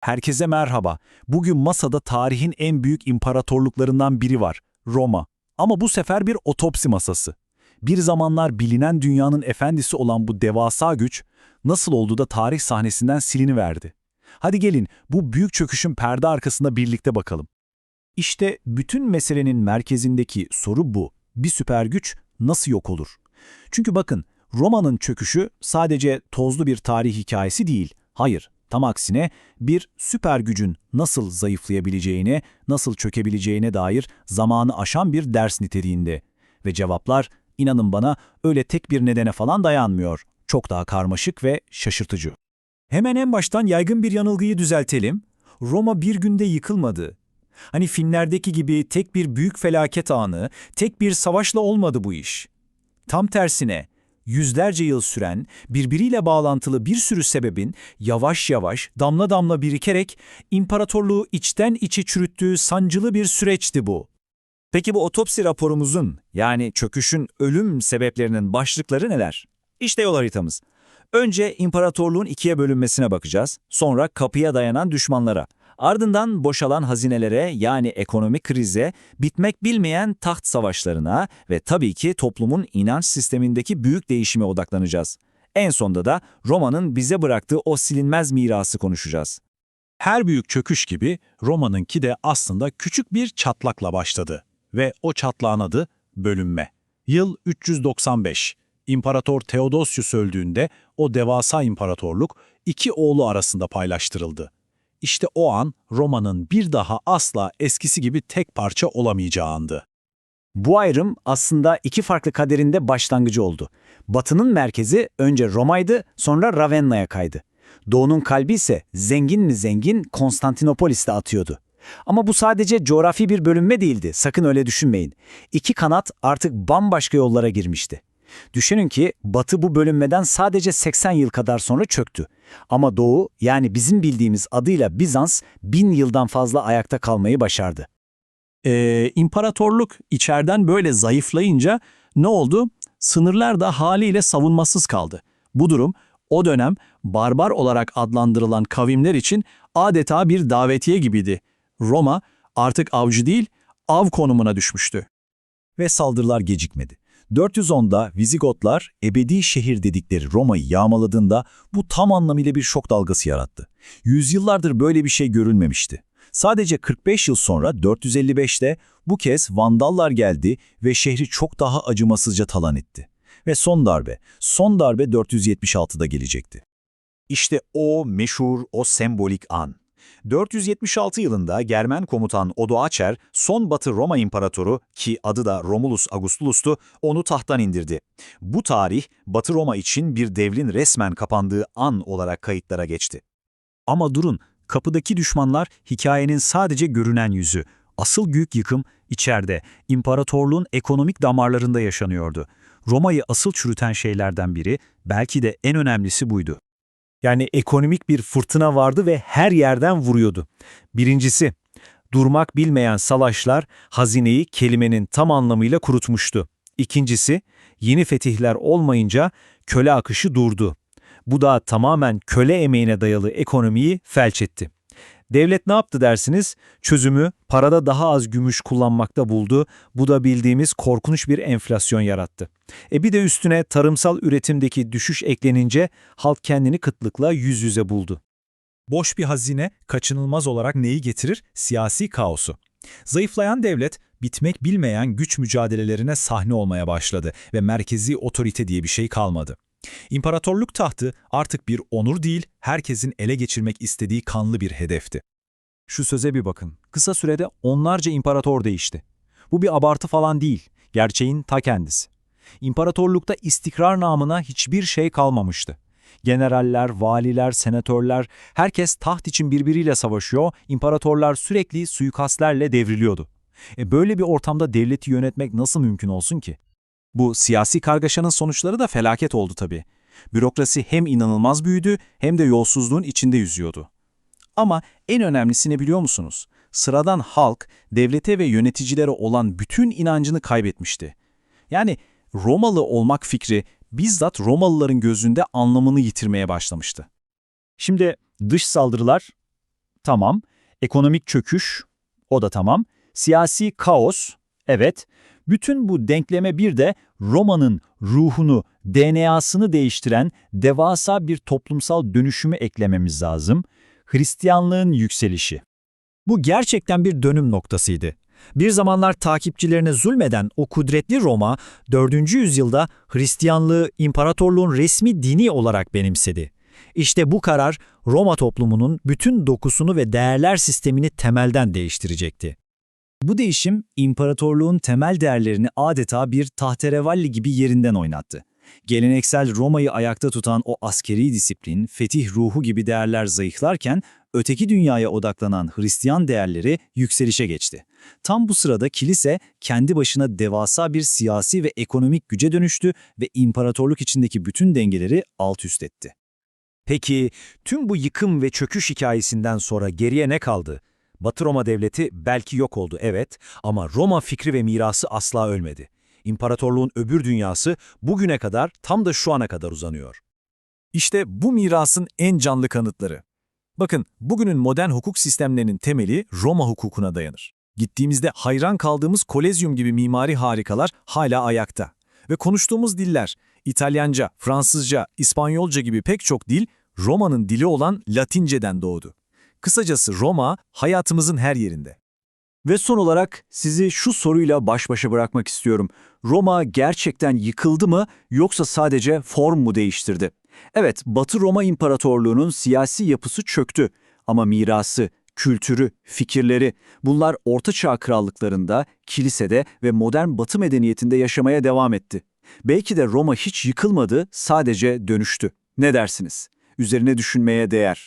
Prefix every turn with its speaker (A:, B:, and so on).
A: Herkese merhaba. Bugün masada tarihin en büyük imparatorluklarından biri var, Roma. Ama bu sefer bir otopsi masası. Bir zamanlar bilinen dünyanın efendisi olan bu devasa güç, nasıl oldu da tarih sahnesinden siliniverdi? Hadi gelin bu büyük çöküşün perde arkasında birlikte bakalım. İşte bütün meselenin merkezindeki soru bu. Bir süper güç nasıl yok olur? Çünkü bakın, Roma'nın çöküşü sadece tozlu bir tarih hikayesi değil. Hayır, tam aksine bir süper gücün nasıl zayıflayabileceğine, nasıl çökebileceğine dair zamanı aşan bir ders niteliğinde. Ve cevaplar, inanın bana, öyle tek bir nedene falan dayanmıyor. Çok daha karmaşık ve şaşırtıcı. Hemen en baştan yaygın bir yanılgıyı düzeltelim. Roma bir günde yıkılmadı. Hani filmlerdeki gibi tek bir büyük felaket anı, tek bir savaşla olmadı bu iş. Tam tersine, yüzlerce yıl süren, birbiriyle bağlantılı bir sürü sebebin yavaş yavaş, damla damla birikerek imparatorluğu içten içe çürüttüğü sancılı bir süreçti bu. Peki bu otopsi raporumuzun, yani çöküşün ölüm sebeplerinin başlıkları neler? İşte yol haritamız. Önce imparatorluğun ikiye bölünmesine bakacağız, sonra kapıya dayanan düşmanlara. Ardından boşalan hazinelere yani ekonomik krize, bitmek bilmeyen taht savaşlarına ve tabii ki toplumun inanç sistemindeki büyük değişime odaklanacağız. En sonda da Roma'nın bize bıraktığı o silinmez mirası konuşacağız.
B: Her büyük çöküş gibi Roma'nınki de aslında küçük bir çatlakla başladı ve o çatlağın adı bölünme. Yıl 395. İmparator Theodosius öldüğünde o devasa imparatorluk iki oğlu arasında paylaştırıldı. İşte o an Roma'nın bir daha asla eskisi gibi tek parça olamayacağı andı.
A: Bu ayrım aslında iki farklı kaderinde başlangıcı oldu. Batı'nın merkezi önce Roma'ydı, sonra Ravenna'ya kaydı. Doğu'nun kalbi ise zengin mi zengin Konstantinopolis'te atıyordu. Ama bu sadece coğrafi bir bölünme değildi, sakın öyle düşünmeyin. İki kanat artık bambaşka yollara girmişti. Düşünün ki Batı bu bölünmeden sadece 80 yıl kadar sonra çöktü. Ama Doğu yani bizim bildiğimiz adıyla Bizans bin yıldan fazla ayakta kalmayı başardı.
B: Ee, imparatorluk içeriden böyle zayıflayınca ne oldu? Sınırlar da haliyle savunmasız kaldı. Bu durum o dönem barbar olarak adlandırılan kavimler için adeta bir davetiye gibiydi. Roma artık avcı değil, av konumuna düşmüştü.
A: Ve saldırılar gecikmedi. 410'da Vizigotlar ebedi şehir dedikleri Roma'yı yağmaladığında bu tam anlamıyla bir şok dalgası yarattı. Yüzyıllardır böyle bir şey görülmemişti. Sadece 45 yıl sonra 455'te bu kez Vandallar geldi ve şehri çok daha acımasızca talan etti. Ve son darbe, son darbe 476'da gelecekti. İşte o meşhur, o sembolik an. 476 yılında Germen komutan Odoacer, son Batı Roma İmparatoru ki adı da Romulus Augustulus'tu, onu tahttan indirdi. Bu tarih Batı Roma için bir devrin resmen kapandığı an olarak kayıtlara geçti. Ama durun, kapıdaki düşmanlar hikayenin sadece görünen yüzü. Asıl büyük yıkım içeride, imparatorluğun ekonomik damarlarında yaşanıyordu. Roma'yı asıl çürüten şeylerden biri, belki de en önemlisi buydu. Yani ekonomik bir fırtına vardı ve her yerden vuruyordu. Birincisi, durmak bilmeyen savaşlar hazineyi kelimenin tam anlamıyla kurutmuştu. İkincisi, yeni fetihler olmayınca köle akışı durdu. Bu da tamamen köle emeğine dayalı ekonomiyi felç etti. Devlet ne yaptı dersiniz? Çözümü parada daha az gümüş kullanmakta buldu. Bu da bildiğimiz korkunç bir enflasyon yarattı. E bir de üstüne tarımsal üretimdeki düşüş eklenince halk kendini kıtlıkla yüz yüze buldu. Boş bir hazine kaçınılmaz olarak neyi getirir? Siyasi kaosu. Zayıflayan devlet, bitmek bilmeyen güç mücadelelerine sahne olmaya başladı ve merkezi otorite diye bir şey kalmadı. İmparatorluk tahtı artık bir onur değil, herkesin ele geçirmek istediği kanlı bir hedefti. Şu söze bir bakın. Kısa sürede onlarca imparator değişti. Bu bir abartı falan değil, gerçeğin ta kendisi. İmparatorlukta istikrar namına hiçbir şey kalmamıştı. Generaller, valiler, senatörler, herkes taht için birbiriyle savaşıyor, imparatorlar sürekli suikastlerle devriliyordu. E böyle bir ortamda devleti yönetmek nasıl mümkün olsun ki? Bu siyasi kargaşanın sonuçları da felaket oldu tabii. Bürokrasi hem inanılmaz büyüdü hem de yolsuzluğun içinde yüzüyordu. Ama en önemlisi ne biliyor musunuz? Sıradan halk, devlete ve yöneticilere olan bütün inancını kaybetmişti. Yani Romalı olmak fikri bizzat Romalıların gözünde anlamını yitirmeye başlamıştı. Şimdi dış saldırılar
C: Tamam. Ekonomik çöküş. O da tamam. Siyasi kaos. Evet. Bütün bu denkleme bir de Roma'nın ruhunu, DNA'sını değiştiren devasa bir toplumsal dönüşümü eklememiz lazım. Hristiyanlığın yükselişi. Bu gerçekten bir dönüm noktasıydı. Bir zamanlar takipçilerine zulmeden o kudretli Roma, 4. yüzyılda Hristiyanlığı imparatorluğun resmi dini olarak benimsedi. İşte bu karar Roma toplumunun bütün dokusunu ve değerler sistemini temelden değiştirecekti. Bu değişim imparatorluğun temel değerlerini adeta bir tahterevalli gibi yerinden oynattı. Geleneksel Roma'yı ayakta tutan o askeri disiplin, fetih ruhu gibi değerler zayıflarken öteki dünyaya odaklanan Hristiyan değerleri yükselişe geçti. Tam bu sırada kilise kendi başına devasa bir siyasi ve ekonomik güce dönüştü ve imparatorluk içindeki bütün dengeleri alt üst etti.
A: Peki tüm bu yıkım ve çöküş hikayesinden sonra geriye ne kaldı? Batı Roma devleti belki yok oldu evet ama Roma fikri ve mirası asla ölmedi. İmparatorluğun öbür dünyası bugüne kadar tam da şu ana kadar uzanıyor.
B: İşte bu mirasın en canlı kanıtları. Bakın, bugünün modern hukuk sistemlerinin temeli Roma hukukuna dayanır. Gittiğimizde hayran kaldığımız Kolezyum gibi mimari harikalar hala ayakta. Ve konuştuğumuz diller, İtalyanca, Fransızca, İspanyolca gibi pek çok dil, Roma'nın dili olan Latinceden doğdu. Kısacası Roma, hayatımızın her yerinde.
C: Ve son olarak sizi şu soruyla baş başa bırakmak istiyorum. Roma gerçekten yıkıldı mı yoksa sadece form mu değiştirdi? Evet, Batı Roma İmparatorluğu'nun siyasi yapısı çöktü ama mirası, kültürü, fikirleri bunlar Orta Çağ krallıklarında, kilisede ve modern Batı medeniyetinde yaşamaya devam etti. Belki de Roma hiç yıkılmadı, sadece dönüştü. Ne dersiniz? Üzerine düşünmeye değer.